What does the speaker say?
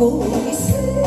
보고 있어